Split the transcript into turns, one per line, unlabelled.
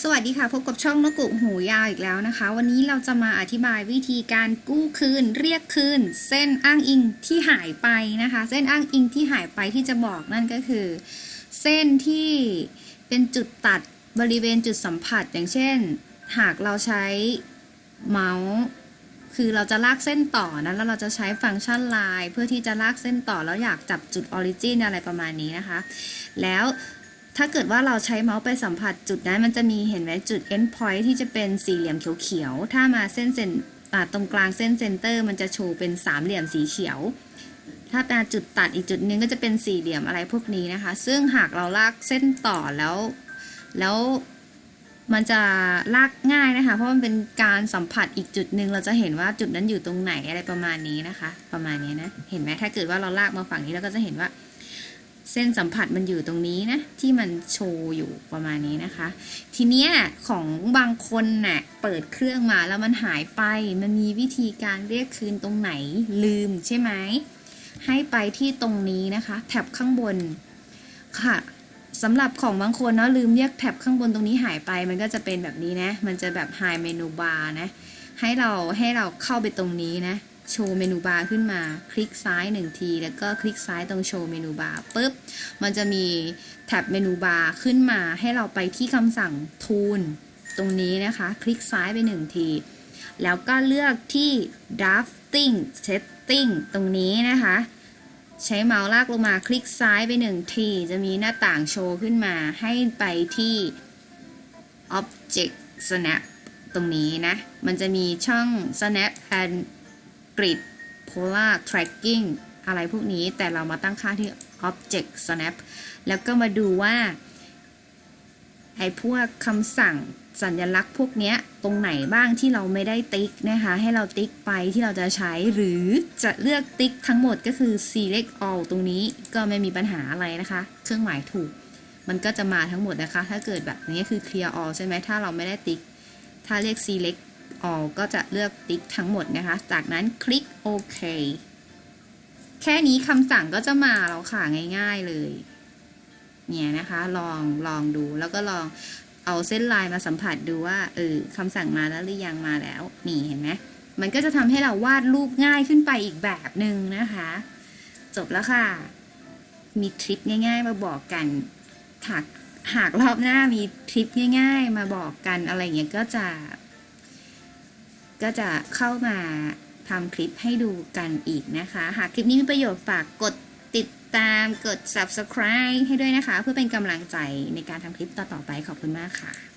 สวัสดีค่ะ พบกับช่องนกุหูยาวอีกแล้วนะคะ วันนี้เราจะมาอธิบายวิธีการกู้คืน เรียกคืน เส้นอ้างอิงที่หายไปนะคะ เส้นอ้างอิงที่หายไปที่จะบอกนั่นก็คือ เส้นที่เป็นจุดตัดบริเวณจุดสัมผัส อย่างเช่น หากเราใช้เมาส์คือเราจะลากเส้นต่อนะแล้วเราจะใช้ฟังก์ชันไลน์เพื่อที่จะลากเส้นต่อแล้วอยากจับจุดออริจินอะไรประมาณนี้นะคะ แล้ว ถ้าเกิดว่าเราใช้เมาส์ไปสัมผัสจุดนั้นมันจะมีเห็นไหมจุด end point ที่จะเป็นสี่เหลี่ยมเขียวๆ ถ้ามาเส้นเซนตรงกลางเส้นเซนเตอร์มันจะโชว์เป็นสามเหลี่ยมสีเขียว ถ้ามาจุดตัดอีกจุดหนึงก็จะเป็นสี่เหลี่ยมอะไรพวกนี้นะคะ ซึ่งหากเราลากเส้นต่อแล้ว แล้วมันจะลากง่ายนะคะ เพราะมันเป็นการสัมผัสอีกจุดหนึ่งเราจะเห็นว่าจุดนั้นอยู่ตรงไหนอะไรประมาณนี้นะคะ ประมาณนี้นะ เห็นไหมถ้าเกิดว่าเราลากมาฝั่งนี้เราก็จะเห็นว่า เส้นสัมผัสมันอยู่ตรงนี้นะ ที่มันโชว์อยู่ประมาณนี้นะคะ ทีเนี้ยของบางคนน่ะเปิดเครื่องมาแล้วมันหายไป มันมีวิธีการเรียกคืนตรงไหนลืมใช่ไหมให้ไปที่ตรงนี้นะคะ แถบข้างบนค่ะสำหรับของบางคนเนาะลืมเรียกแถบข้างบนตรงนี้หายไป มันก็จะเป็นแบบนี้นะ มันจะแบบ High Menu Bar นะ ให้เราให้เราเข้าไปตรงนี้นะ โชว์เมนูบาร์ขึ้นมา คลิกซ้ายหนึ่งที แล้วก็คลิกซ้ายตรงโชว์เมนูบาร์ปุ๊บ มันจะมีแท็บเมนูบาร์ขึ้นมา ให้เราไปที่คำสั่ง Tool ตรงนี้นะคะ คลิกซ้ายไปหนึ่งที แล้วก็เลือกที่ drafting setting ตรงนี้นะคะ ใช้เมาส์ลากลงมาคลิกซ้ายไปหนึ่งที จะมีหน้าต่างโชว์ขึ้นมา ให้ไปที่ object snap ตรงนี้นะ มันจะมีช่อง snap and grid polar tracking อะไรพวกนี้แต่เรามาตั้งค่าที่ object snap แล้วก็มาดูว่าไอ้พวกคำสั่งสัญลักษณ์พวกเนี้ยตรงไหนบ้างที่เราไม่ได้ติ๊กนะคะ ให้เราติ๊กไปที่เราจะใช้หรือจะเลือกติ๊กทั้งหมดก็คือ select all ตรงนี้ก็ไม่มีปัญหาอะไรนะคะ เครื่องหมายถูก มันก็จะมาทั้งหมดนะคะ ถ้าเกิดแบบนี้คือ clear all ใช่ไหมถ้าเราไม่ได้ติ๊ก ถ้าเรียก select all ก็จะเลือกติ๊กทั้งหมดนะคะ จากนั้นคลิกโอเคแค่นี้คำสั่งก็จะมาแล้วค่ะง่าย ๆเลย เนี่ยนะคะ ลองลองดูแล้วก็ลองเอาเส้นลายมาสัมผัสดูว่าเออคำสั่งมาแล้วหรือยังมาแล้ว นี่เห็นไหมมันก็จะทำให้เราวาดรูปง่ายขึ้นไปอีกแบบหนึ่งนะคะ จบแล้วค่ะ มีทริปง่าย ๆ มาบอกกันหากหากรอบหน้ามีทริปง่าย ๆ มาบอกกันอะไรเงี้ยก็จะ ก็จะเข้ามาทำคลิปให้ดูกันอีกนะคะ หากคลิปนี้มีประโยชน์ฝากกดติดตามกด subscribe ให้ด้วยนะคะ เพื่อเป็นกำลังใจในการทำคลิปต่อๆไปขอบคุณมากค่ะ